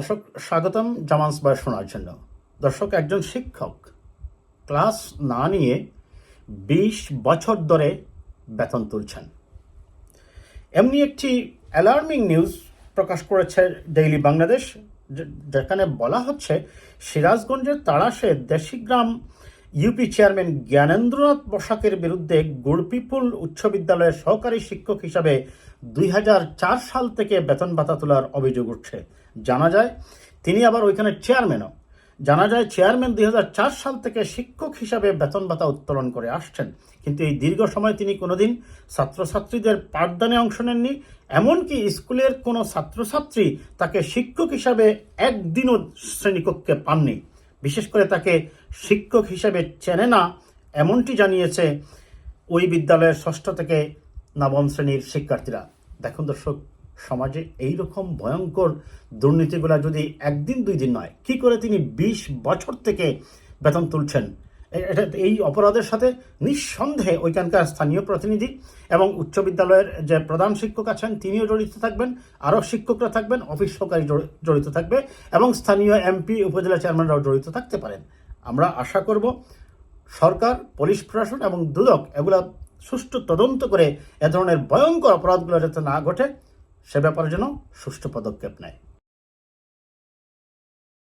দর্শক, স্বাগতম জামান্স বা শোনার জন্য। দর্শক, একজন শিক্ষক ক্লাস না নিয়ে বিশ বছর ধরে বেতন তুলছেন। এমনি একটি অ্যালার্মিং নিউজ প্রকাশ করেছে ডেইলি বাংলাদেশ যেখানে বলা হচ্ছে, সিরাজগঞ্জের তাড়াশে দেশিগ্রাম ইউপি চেয়ারম্যান জ্ঞানেন্দ্রনাথ বসাকের বিরুদ্ধে গুড়পিপুল উচ্চ বিদ্যালয়ের সহকারী শিক্ষক হিসাবে দুই হাজার চার সাল থেকে বেতন ভাতা তোলার অভিযোগ উঠছে। জানা যায়, তিনি আবার ওইখানে চেয়ারম্যানও জানা যায় চেয়ারম্যান দুই হাজার চার সাল থেকে শিক্ষক হিসাবে বেতন ভাতা উত্তোলন করে আসছেন। কিন্তু এই দীর্ঘ সময় তিনি কোনোদিন ছাত্রছাত্রীদের পাঠদানে অংশ নেননি। এমনকি স্কুলের কোনো ছাত্রছাত্রী তাকে শিক্ষক হিসাবে একদিনও শ্রেণীকক্ষে পাননি। বিশেষ করে তাকে শিক্ষক হিসেবে চেনে না, এমনটি জানিয়েছে ওই বিদ্যালয়ের ষষ্ঠ থেকে নবম শ্রেণির শিক্ষার্থীরা। দেখুন দর্শক, সমাজে এই রকম ভয়ঙ্কর দুর্নীতিগুলো যদি একদিন দুই দিন নয়, কি করে তিনি বিশ বছর থেকে বেতন তুলছেন? এটা এই অপরাধের সাথে নিঃসন্দেহে ওইখানকার স্থানীয় প্রতিনিধি এবং উচ্চ বিদ্যালয়ের যে প্রধান শিক্ষক আছেন, তিনিও জড়িত থাকবেন, আরও শিক্ষকরা থাকবেন, অফিস সহকারী জড়ি- জড়িত থাকবে এবং স্থানীয় এমপি, উপজেলা চেয়ারম্যানরাও জড়িত থাকতে পারেন। আমরা আশা করব সরকার, পুলিশ প্রশাসন এবং দুদক এগুলা সুষ্ঠু তদন্ত করে এ ধরনের ভয়ঙ্কর অপরাধগুলো যাতে না ঘটে, সে ব্যাপারে যেন সুষ্ঠু পদক্ষেপ নেয়।